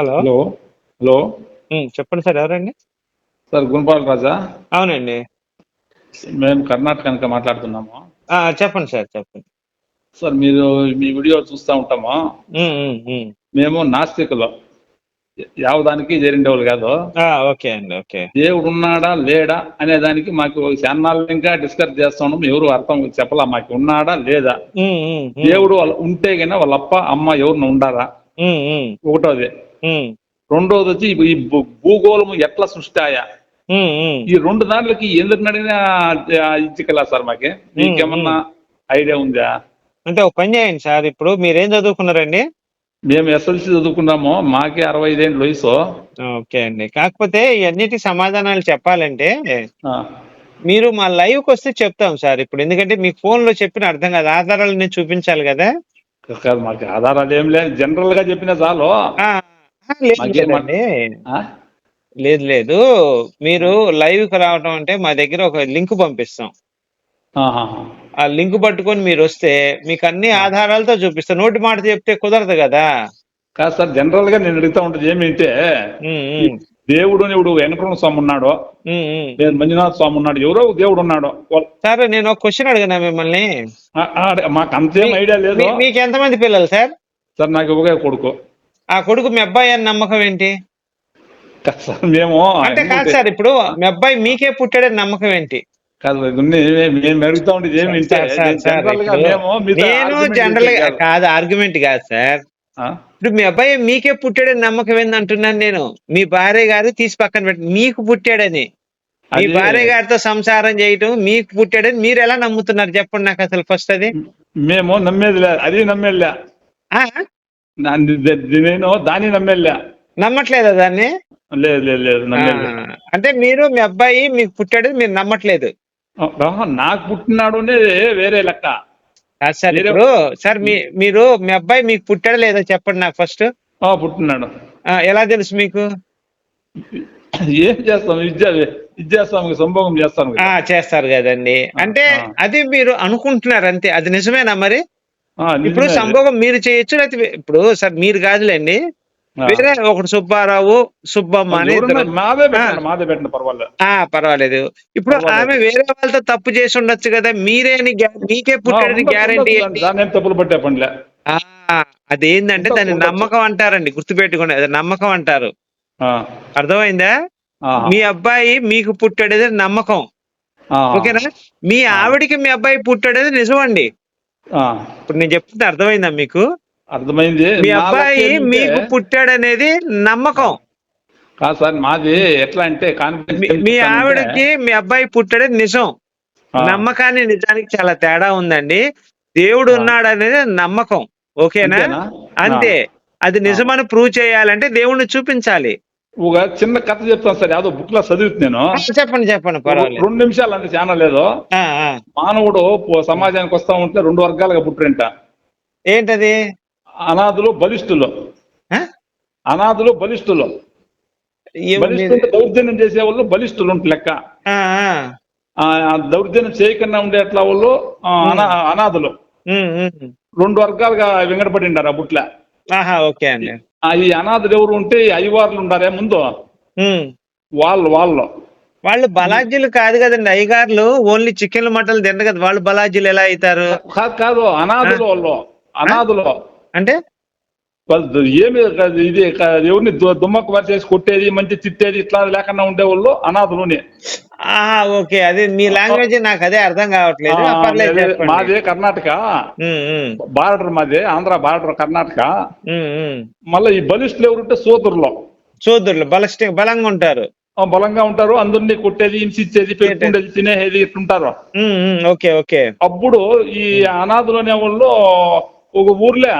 Hello? Hello? Hello? చెప్పండి sir ఎవరండి? Sir Gunapal Raja. అవునండి. మేము కర్ణాటక కనుక మాట్లాడుతున్నాము చెప్పండి సార్ చెప్పండి. సార్ మీరు మీ వీడియో చూస్తూ ఉంటాము. మేము నాస్తికులు. యావదానికి చేరిండేవాళ్ళు కాదు. ఓకే అండి ఓకే. దేవుడు ఉన్నాడా లేడా అనే దానికి మాకు చాన్నాళ్ళు ఇంకా డిస్కస్ చేస్తా ఉన్నాం ఎవరు అర్థం చెప్పలా మాకు ఉన్నాడా లేదా. దేవుడు వాళ్ళ ఉంటే గన వాళ్ళ అప్ప అమ్మ ఎవరిని ఉండారా ఒకటోది. రెండోది వచ్చి ఈ భూ- భూగోళము ఎట్లా సృష్టాయా. ఈ రెండు దాంట్లకి ఎందుకు నడిగినా ఇచ్చికలా సార్ మాకి? మీకేమన్నా ఐడియా ఉందా? అంటే ఒక పని చేయండి సార్ ఇప్పుడు మీరేం చదువుకున్నారండి? మేము ఎస్ఎల్సి చదువుకున్నాము మాకే అరవై ఐదేళ్ళు వయసు. ఓకే అండి. కాకపోతే ఇవన్నిటి సమాధానాలు చెప్పాలంటే మీరు మా లైవ్కి వస్తే చెప్తాం సార్ ఇప్పుడు ఎందుకంటే మీకు ఫోన్లో చెప్పిన అర్థం కాదు ఆధారాలు నేను చూపించాలి కదా. కాదు మాకు ఆధారాలు ఏం లేదు జనరల్గా చెప్పిన చాలు. లేదు? లేదు లేదు. మీరు లైవ్కి రావటం అంటే మా దగ్గర ఒక లింక్ పంపిస్తాం. ఆ లింక్ పట్టుకొని మీరు వస్తే మీకు అన్ని ఆధారాలతో చూపిస్తాం. నోటి మాట చెప్తే కుదరదు కదా. కాదు సార్ జనరల్గా నేను అడుగుతా ఉంటుంది ఏమిటంటే దేవుడు ఇప్పుడు వెంకటరమణ స్వామి ఉన్నాడు. లేదు మంజునాథ స్వామి ఉన్నాడు ఎవరో దేవుడు ఉన్నాడు. సార్ నేను ఒక క్వశ్చన్ అడిగినా మిమ్మల్ని? మాకు అంతేం ఐడియా లేదు. మీకు ఎంతమంది పిల్లలు సార్? సార్ నాకు ఒకే కొడుకు. ఆ కొడుకు మీ అబ్బాయి అని నమ్మకం ఏంటి? అంటే కాదు సార్ ఇప్పుడు మీ అబ్బాయి మీకే పుట్టాడని నమ్మకం ఏంటి? కాదు నేను జనరల్గా కాదు. ఆర్గ్యుమెంట్ కాదు సార్? ఇప్పుడు మీ అబ్బాయి మీకే పుట్టాడని నమ్మకం ఏంది అంటున్నాను నేను. మీ భార్య గారు తీసి పక్కన పెట్టి మీకు పుట్టాడని. మీ భార్య గారితో సంసారం చేయటం మీకు పుట్టాడని మీరు ఎలా నమ్ముతున్నారు? చెప్పండి నాకు అసలు ఫస్ట్ అది. మేము నమ్మేది లే అది నమ్మేదిలే ఆ? నా- ది- నేను దాన్ని నమ్మేదిలే నమ్మట్లేదా దాన్ని లేదు లేదు లేదు అంటే మీరు మీ అబ్బాయి మీకు పుట్టాడని మీరు నమ్మట్లేదు నాకు పుట్టినాడు వేరే లెక్క సార్ ఇప్పుడు సార్ మీ మీరు మీ అబ్బాయి మీకు పుట్టాడా లేదా చెప్పండి నాకు ఫస్ట్ పుట్టినాడు ఎలా తెలుసు మీకు ఏం చేస్తాం విద్య విద్య చేస్తాం సంభోగం చేస్తాం కదా. ఆ చేస్తారు కదండి అంటే. అది మీరు అనుకుంటున్నారు అంతే అది నిజమేనా మరి ఇప్పుడు. సంభోగం మీరు చేయొచ్చు లేకపోతే ఇప్పుడు సార్ మీరు కాదులేండి. వేరే ఒకడు సుబ్బారావు సుబ్బమ్మ అని పర్వాలేదు. ఆ పర్వాలేదు. ఇప్పుడు. ఆమె వేరే వాళ్ళతో తప్పు చేసి ఉండొచ్చు కదా మీరే మీకే పుట్టాడని గ్యారంటీ తప్పులు పట్టే పనిలే. అదేంటంటే దాన్ని. నమ్మకం అంటారండి గుర్తుపెట్టుకోండి అది నమ్మకం అంటారు. అర్థమైందా? మీ అబ్బాయి మీకు పుట్టాడేది నమ్మకం. ఓకేనా? మీ ఆవిడికి మీ అబ్బాయి పుట్టాడేది నిజం అండి ఇప్పుడు నేను చెప్తుంది అర్థమైందా మీకు? అర్థమైంది. మీ అబ్బాయి మీకు పుట్టాడనేది నమ్మకం. కాదు సార్ మాది ఎట్లా అంటే మీ- ఆవిడకి మీ అబ్బాయి పుట్టాడేది నిజం. నమ్మకాన్ని నిజానికి చాలా తేడా ఉందండి. దేవుడు. ఉన్నాడు అనేది నమ్మకం. ఓకేనా? అంతే. అది నిజమని ప్రూవ్ చేయాలంటే దేవుణ్ణి చూపించాలి. ఒక చిన్న కథ చెప్తాను సార్ యాదో బుక్లో చదువుతున్నాను ఆ, చెప్పండి చెప్పండి పర్వాలేదు. రెండు నిమిషాలు అంతే చాలా లేదు. మానవుడు సమాజానికి వస్తా ఉంటే రెండు వర్గాలుగా పుట్టిరంట ఏంటది? అనాథులు బలిష్ఠులు? అనాథులు బలిష్ఠులు. అంటే దౌర్జన్యం చేసే వాళ్ళు బలిష్ఠులు ఉంటే లెక్క. దౌర్జన్యం చేయకుండా ఉండేట్లా వాళ్ళు ఆ, అనా- అనాథులు. రెండు వర్గాలుగా వెంగడపడిండారు ఆ బుట్ల. ఓకే అండి. ఈ అనాథులు ఎవరు ఉంటే అయ్యవార్లు ఉండారే ముందు. వాళ్ళు వాళ్ళు. వాళ్ళు బలాజీలు కాదు కదండి. అయ్యగారులు ఓన్లీ చికెన్ మటన్లు తినరు కదా. వాళ్ళు బలాజీలు ఎలా అవుతారు? కాదు కాదు అనాథులు వాళ్ళు. అనాథులు. అంటే? ఏమి ఇది ఎవరిని దుమ్మకు చేసి కొట్టేది మంచి తిట్టేది ఇట్లా లేకుండా ఉండేవాళ్ళు అనాథులుని. ఓకే. అదే మీ లాంగ్వేజ్ నాకు అదే అర్థం కావట్లేదు. మాది కర్ణాటక. బార్డర్ మాది ఆంధ్ర బార్డర్ కర్ణాటక. మళ్ళీ ఈ బలిష్ఠులు ఎవరుంటే సోదరులు. సోదరులు బలష్ట బలంగా ఉంటారు. బలంగా ఉంటారు అందరినీ కొట్టేది హింసించేది పెట్టుకునేది తినేది ఇట్లుంటారు. Okay okay. అప్పుడు ఈ అనాథులు అనే వాళ్ళు ఒక ఊర్లో.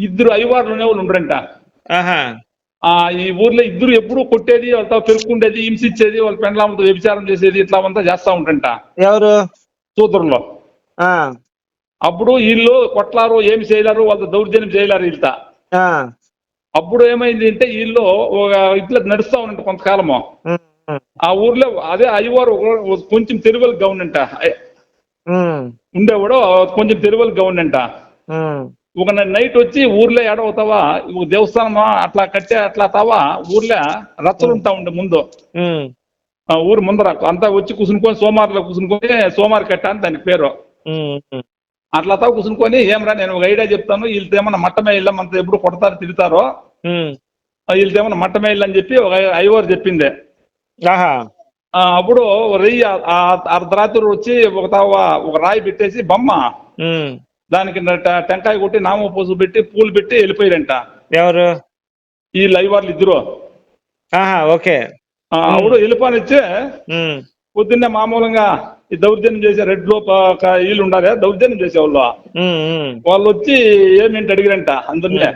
ఇద్దరు అయ్యవార్లు అనేవాళ్ళు ఉండరంట. ఆ ఈ ఊర్లో ఇద్దరు ఎప్పుడు కొట్టేది వాళ్ళతో పెరుక్కుండేది హింసించేది వాళ్ళ పెండ్లాంతో వ్యభిచారం చేసేది ఇట్లా అంతా చేస్తా ఉంటారంట ఎవరు? సూత్రుల్లో ఆ. అప్పుడు వీళ్ళు కొట్లారు ఏమి చేయలేరు వాళ్ళతో దౌర్జన్యం చేయలేరు వీళ్ళతో అప్పుడు ఏమైంది అంటే వీళ్ళు ఒక ఇట్లా నడుస్తా ఉన్నట్టు కొంతకాలము. ఆ ఊర్లో అదే అయ్యవారు కొంచెం తెలుగులు గవర్నమెంట్. ఉమ్, ఉండేవాడు కొంచెం తెలుగులు గవర్నమెంట్. ఉమ్, ఒక నైట్ వచ్చి ఊర్లో ఎడవుతావా ఒక దేవస్థానమా అట్లా కట్టే అట్లా తావా? ఊర్లో రచ్చలు ఉంటా ఉండే ముందు. ఊరు ముందర అంతా వచ్చి కూసునుకొని సోమారులో కూసునుకొని సోమారు కట్ట అని దాని పేరు. అట్లా తా కూసునుకొని ఏమరా నేను ఒక ఐడియా చెప్తాను వీళ్ళతో ఏమన్నా మట్టమే ఇళ్ళ మనతో ఎప్పుడు కొడతారు తిడతారో. వీళ్ళతో ఏమన్నా మట్టమే ఇల్లు అని చెప్పి ఒక ఐవర్ చెప్పింది. అప్పుడు రెయ్యి అర్ధరాత్రి వచ్చి ఒక తావ ఒక రాయి పెట్టేసి బొమ్మ. దానికి టెంకాయ కొట్టి నామ పూసు పెట్టి పూలు పెట్టి వెళ్ళిపోయారంట. ఎవరు? ఈ లైవర్లు ఇద్దరు. ఆహా ఓకే. ఆ, అప్పుడు వెళ్ళిపోనిచ్చే పొద్దున్నే మామూలుగా ఈ దౌర్జన్యం చేసే రెడ్లో వీళ్ళు ఉండాలి దౌర్జన్యం చేసేవాళ్ళు. ఉమ్, ఉమ్, వాళ్ళు వచ్చి ఏమేంటి అడిగారంట అందరినీ.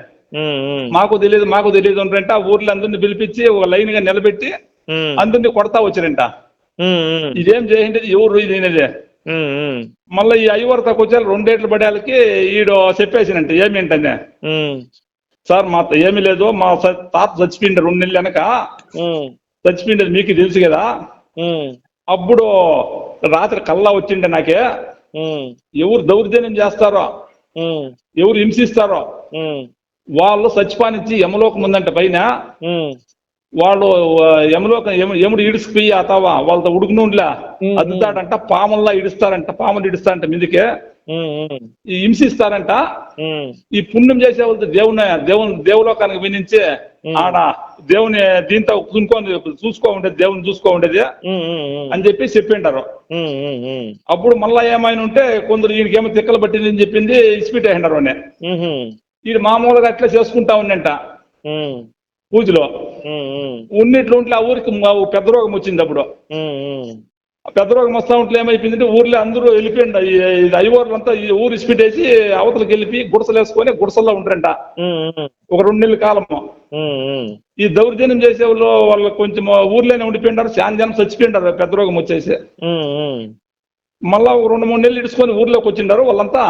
మాకు తెలియదు మాకు తెలియదు అంటారంట. ఊర్లో అందరిని పిలిపించి ఒక లైన్గా నిలబెట్టి అందరినీ కొడతా వచ్చారంట. ఇదేం చేసిండేది ఎవరు ఇది అనేది? ఉమ్, ఉమ్, మళ్ళీ ఈ ఐవర్ వచ్చారు రెండేళ్ళ పడేళ్ళకి ఈడు చెప్పేసినంట ఏమేంటనే సార్ మా ఏమీ లేదు మా తాత చచ్చిపోయిండు రెండు నెలలు వెనక. ఉమ్, చచ్చిపోయిండేది మీకు తెలుసు కదా? అప్పుడు రాత్రి కల్లా వచ్చిండే నాకే. ఎవరు దౌర్జన్యం చేస్తారో ఎవరు హింసిస్తారో వాళ్ళు చచ్చిపానిచ్చి యమలోకం ఉందంట పైన. వాళ్ళు యమలోక యమ- యముడు ఇడుచుకుపోయి అతావా వాళ్ళతో ఉడుకునుండ్లా. అద్దుతాడంట పాముల్లా ఇడుస్తారంట పాములు ఇడుస్తారంట మీదికే. ఈ హింసిస్తారంట. ఈ పుణ్యం చేసే వాళ్ళతో దేవుని దేవుని దేవులోకానికి వినించి. ఆడ దేవుని దీంతో చూసుకొని చూసుకో ఉండేది దేవుని చూసుకో ఉండేది అని చెప్పి చెప్పింటారు అప్పుడు మళ్ళా ఏమైనా ఉంటే కొందరు ఈయనకేమో తిక్కలు పట్టింది అని చెప్పింది ఇస్పిట్ ఉమ్, ఈయన మామూలుగా అట్లా చేసుకుంటా ఉండంట. పూజలో. ఉన్నిట్లో ఉంటే ఆ ఊరికి పెద్ద రోగం వచ్చింది అప్పుడు. పెద్ద రోగం వస్తా ఉంటే ఏమైపోయిందంటే ఊర్లో అందరూ వెళ్ళిపోయింది ఐవర్లు అంతా ఈ ఊరు ఇసిపెట్టేసి అవతలకి వెళ్ళి గుడిసెలు వేసుకొని గుడిసెల్లో ఉంటారంట ఒక రెండు నెలల కాలము. ఈ దౌర్జన్యం చేసే వాళ్ళు వాళ్ళు కొంచెం ఊర్లోనే ఉండిపోయింటారు చాలా జనం చచ్చిపోయింటారు పెద్ద రోగం వచ్చేసి. మళ్ళా ఒక రెండు మూడు నెలలు ఇడుచుకొని ఊర్లోకి వచ్చిండారు వాళ్ళంతా.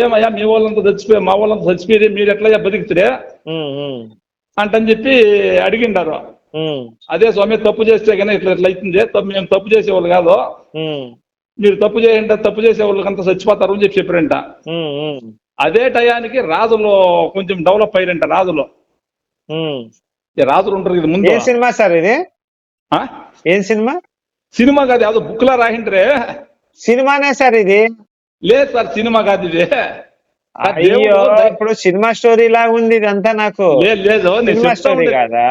ఏమయ్యా మీ వాళ్ళంతా చచ్చిపోయి మా వాళ్ళంతా చచ్చిపోయి మీరు ఎట్లా బతికితే? అంటని చెప్పి అడిగిండారు. అదే స్వామి తప్పు చేస్తే కానీ ఇట్లా ఇట్లా అవుతుంది తప్పు మేము తప్పు చేసేవాళ్ళు కాదు. మీరు తప్పు చేయండి తప్పు చేసే వాళ్ళకంతా చచ్చిపోతారు అని చెప్పి చెప్పారంట. అదే టయానికి రాజులు కొంచెం డెవలప్ అయ్యారంట రాజులు. రాజులు ఉంటారు ఇది ముందు. ఏం సినిమా సార్ ఇది? ఆ? ఏం సినిమా? సినిమా కాదు యాదో బుక్ లా రాసిండ్రే. సినిమానే సార్ ఇది? లేదు సార్ సినిమా కాదు ఇది. అయ్యో! ఇప్పుడు సినిమా స్టోరీ లాగా ఉంది ఇదంతా నాకు. లేదు లేదు సినిమా స్టోరీ కాదా.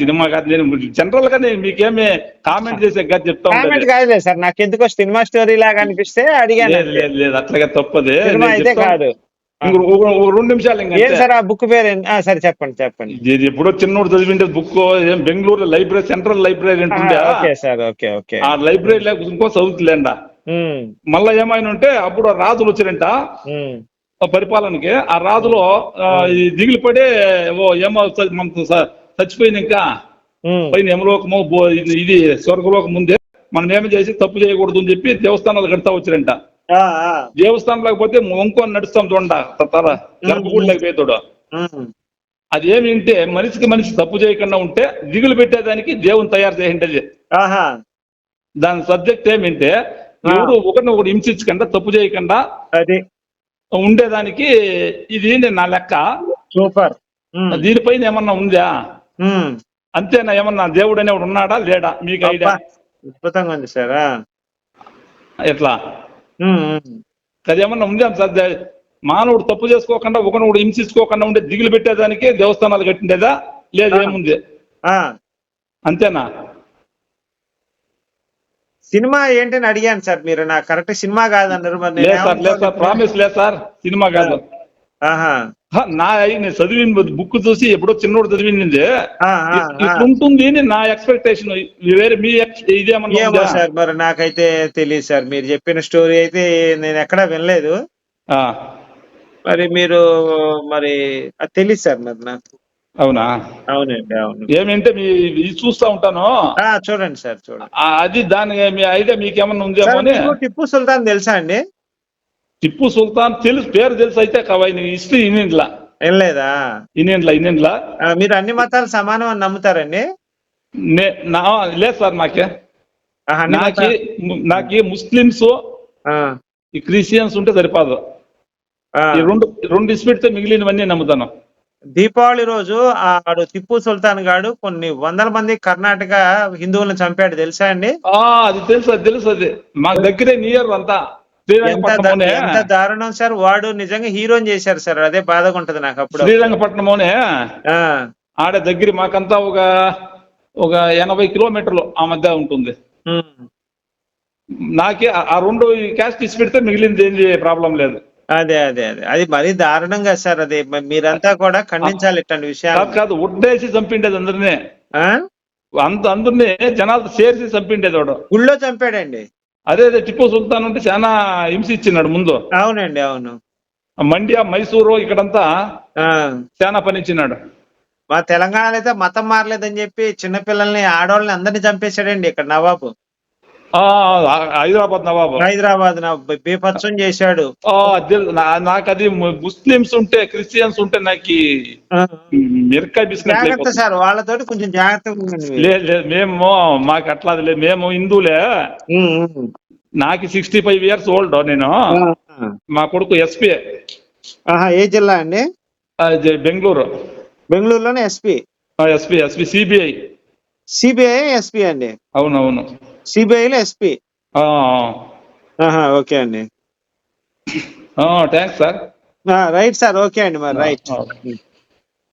సినిమా కాదు నేను జనరల్గా నేను మీకేమి కామెంట్ చేసే కాదు చెప్తా కామెంట్ కాదులే సార్ నాకు ఎందుకో సినిమా స్టోరీ లాగా అనిపిస్తే అడిగాను లేదు లేదు అట్లాగే తప్పదే. సినిమా అయితే కాదు. రెండు నిమిషాలు ఏం సార్ ఆ బుక్ పేరు సరే చెప్పండి చెప్పండి. ఇది ఎప్పుడో చిన్నోడు చదివిండే బుక్ ఏం బెంగళూరు లైబ్రరీ సెంట్రల్ లైబ్రరీ ఉంటుండే ఆ, ఓకే సార్ ఓకే ఓకే. ఆ లైబ్రరీలో ఇంకో చదువుతులేండ. మళ్ళా ఏమైనా ఉంటే అప్పుడు ఆ రాజులు వచ్చిరంట. పరిపాలనకి. ఆ రాజులు దిగులు పడి ఓ ఏమో చచ్చిపోయింది ఇంకా. పైన యమలోకము ఇది- స్వర్గలోకం ముందే మనం ఏమి చేసి తప్పు చేయకూడదు అని చెప్పి దేవస్థానాలు కడతా వచ్చారంట. దేవస్థానం లేకపోతే వంకొని నడుస్తాం చూడండి. తర గర్భగుడిలోకి పోతాడు అది ఏమి అంటే మనిషికి మనిషి తప్పు చేయకుండా ఉంటే దిగులు పెట్టేదానికి దేవుని తయారు ఆహా. దాని సబ్జెక్ట్ ఏమింటే ఎవరు ఒకరిని ఒకటి హింసించకుండా తప్పు చేయకుండా అది. ఉండేదానికి ఇది నా లెక్క? సూపర్. దీనిపైన ఏమన్నా ఉందా? అంతేనా? ఏమన్నా దేవుడు అనేవాడు ఉన్నాడా? లేడా? మీకు ఐడియా? అద్భుతంగా ఉంది సార్. ఎట్లా? ఉమ్, ఉమ్, అది ఏమన్నా ఉందా? సార్ మానవుడు తప్పు చేసుకోకుండా ఒకరిని ఒకడు హింసించుకోకుండా ఉండే దిగులు పెట్టేదానికి దేవస్థానాలు కట్టిండేదా? లేదు ఏముంది? ఆ. అంతేనా? సినిమా ఏంటని అడిగాను సార్ మీరు నాకు కరెక్ట్ సినిమా కాదన్నారు మరి లేదు సార్ లేదు సార్ ఏమనుకోను? ప్రామిస్ లేదు సార్ సినిమా కాదు. నా నేను చదివిన బుక్ చూసి ఎప్పుడో చిన్నోడు చదివింది. అని నా ఎక్స్పెక్టేషన్ వేరే మీ ఇదేమన్నా? సార్ మరి నాకైతే తెలియదు సార్. మీరు చెప్పిన స్టోరీ అయితే నేను ఎక్కడా వినలేదు. ఆ, మరి మీరు మరి అది తెలియదు సార్ మరి నాకు. అవునా? అవునండి అవును. ఏమంటే మీ ఇది చూస్తా ఉంటాను. ఆ, చూడండి సార్ చూడండి. ఆ, అది దాని మీ ఐడియా మీకేమన్నా ఉందేమో సార్ అని. మీకు టిప్పు సుల్తాన్ తెలుసా అండి? టిప్పు సుల్తాన్ తెలుసు పేరు తెలుసు అయితే కవాయి హిస్టరీ ఇన్నింట్లా వినలేదా ఇన్నింట్లా ఇన్నింట్లా ఆ, మీరు అన్ని మతాలు సమానం అని నమ్ముతారండి? నే నా లేదు సార్ నాకే ఆ, అన్ని నాకి మతాలు- నాకి ముస్లిమ్స్ ఆ, ఈ క్రిస్టియన్స్ ఉంటే సరిపోదు. ఆ, ఈ రెండు రెండు ఇస్పెడితే మిగిలినవన్నీ నమ్ముతాను. దీపావళి రోజు ఆడు టిప్పు సుల్తాన్ గాడు కొన్ని వందల మంది కర్ణాటక హిందువులను చంపాడు. తెలుసా అండి? అది తెలుసు తెలుసు అది. మాకు దగ్గరే నియర్ అంతా. ఎంత దారుణం సార్. వాడు నిజంగా హీరోని చేశారు సార్. అదే బాధగా ఉంటది నాకు అప్పుడు. శ్రీరంగపట్నంలోనే ఆ, ఆడ దగ్గర మాకంతా ఒక ఒక ఎనభై కిలోమీటర్లు ఆ మధ్య ఉంటుంది. నాకే ఆ- రెండు క్యాస్ట్ ఇచ్చి పెడితే మిగిలింది ఏంది ప్రాబ్లం లేదు. అదే అదే అదే. అది మరీ దారుణంగా సార్ అది మ- మీరంతా కూడా ఖండించాలి ఇట్లాంటి విషయాలు. కాదు కాదు ఒడ్డేసి చంపిండేది అందరినీ. ఆ? అంత అందరినీ జనాలతో చేర్చి చంపిండేది వాడు. గుళ్ళో చంపాడండి. అదే అదే టిప్పు సుల్తాన్ ఉంటే చాలా హింస ఇచ్చినాడు ముందు. అవునండి అవును. మండ్య మైసూరు ఇక్కడంతా ఆ. చాలా పని ఇచ్చినాడు. మా తెలంగాణలో అయితే మతం మారలేదని చెప్పి చిన్నపిల్లల్ని ఆడవాళ్ళని అందరినీ చంపేశాడండి ఇక్కడ నవాబు. హైదరాబాద్ నవాబు. హైదరాబాద్ బీభత్సం చేశాడు. నాకు అది ముస్లిమ్స్ ఉంటే క్రిస్టియన్స్ ఉంటే నాకు మిరకాయ బిస్కెట్ జాగ్రత్త సార్ వాళ్ళతోటి కొంచెం జాగ్రత్తగా మీరు. లేదు లేదు మేము మాకు అట్లా లేదు మేము హిందువులే. నాకు సిక్స్టీ ఫైవ్ ఇయర్స్ ఓల్డ్ నేను మా కొడుకు ఎస్పీ ఏ జిల్లా అండి? Bengaluru. బెంగళూరులోనే SP SP SP CBI CBI SP అండి? అవునవును. సిబిఐలో ఎస్పీ? ఓకే అండి. Thanks sir. Right sir okay అండి మరి రైట్.